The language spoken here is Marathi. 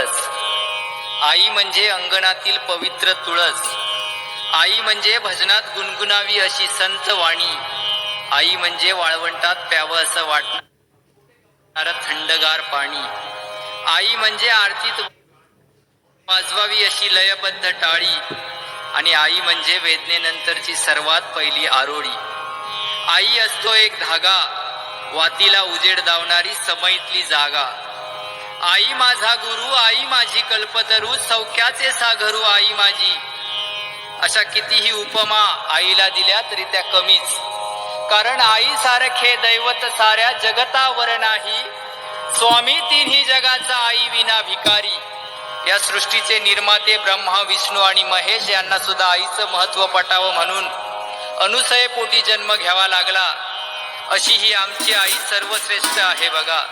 कळस आई म्हणजे अंगणातील पवित्र तुळस. आई म्हणजे भजनात गुणगुणावी अशी संत वाणी. आई म्हणजे वाळवंटात प्यावं असं वाटणार थंडगार पाणी. आई म्हणजे आरतीत वाजवावी अशी लयबद्ध टाळी. आणि आई म्हणजे वेदनेनंतरची सर्वात पहिली आरोळी. आई असतो एक धागा. वातीला उजेड दावणारी समईतली जागा. आई माझा गुरु आई माझी कल्पतरू सौख्याचे सागरू आई माझी. अशा कितीही उपमा आईला दिल्या तरी त्या कमीच. कारण आई सारखे दैवत साऱ्या जगतावर नाही. स्वामी तिन्ही जगाचा आई विना भिकारी. या सृष्टीचे निर्माते ब्रह्मा विष्णू आणि महेश यांना सुद्धा आईचं महत्त्व पटावं म्हणून अनुसयपोटी जन्म घ्यावा लागला. अशी ही आमची आई सर्वश्रेष्ठ आहे बघा.